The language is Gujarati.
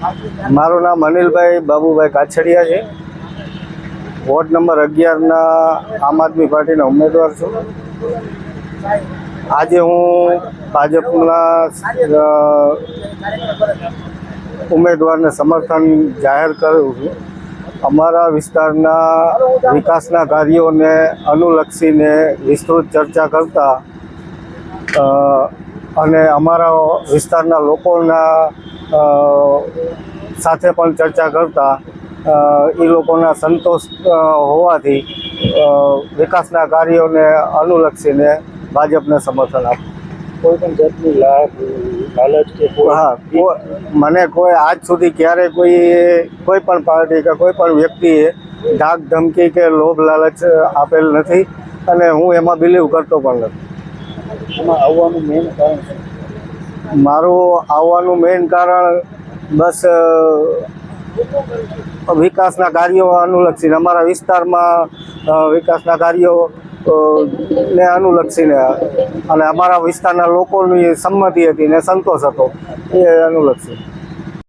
મારું નામ અનિલભાઈ બાબુભાઈ કાછડિયા છે. વોર્ડ નંબર અગિયારના આમ આદમી પાર્ટીના ઉમેદવાર છું. આજે હું ભાજપના ઉમેદવારને સમર્થન જાહેર કરું છું. અમારા વિસ્તારના વિકાસના કાર્યોને અનુલક્ષીને વિસ્તૃત ચર્ચા કરતા અને અમારા વિસ્તારના લોકોના સાથે પણ ચર્ચા કરતા એ લોકોના સંતોષ હોવાથી વિકાસના કાર્યોને અનુલક્ષીને ભાજપને સમર્થન આપ. કોઈ પણ જાતની લાલચ કે હા મને કોઈ આજ સુધી ક્યારે કોઈ કોઈ પણ પાર્ટી કે કોઈ પણ વ્યક્તિએ ધાક ધમકી કે લોભ લાલચ આપેલ નથી અને હું એમાં બિલીવ કરતો પણ નથી. એમાં આવવાનું મેઇન કારણ મારું આવવાનું મેઇન કારણ બસ વિકાસના કાર્યો અનુલક્ષીને, અમારા વિસ્તારમાં વિકાસના કાર્યો ને અનુલક્ષીને અને અમારા વિસ્તારના લોકોની સંમતિ હતી ને સંતોષ હતો, એ અનુલક્ષી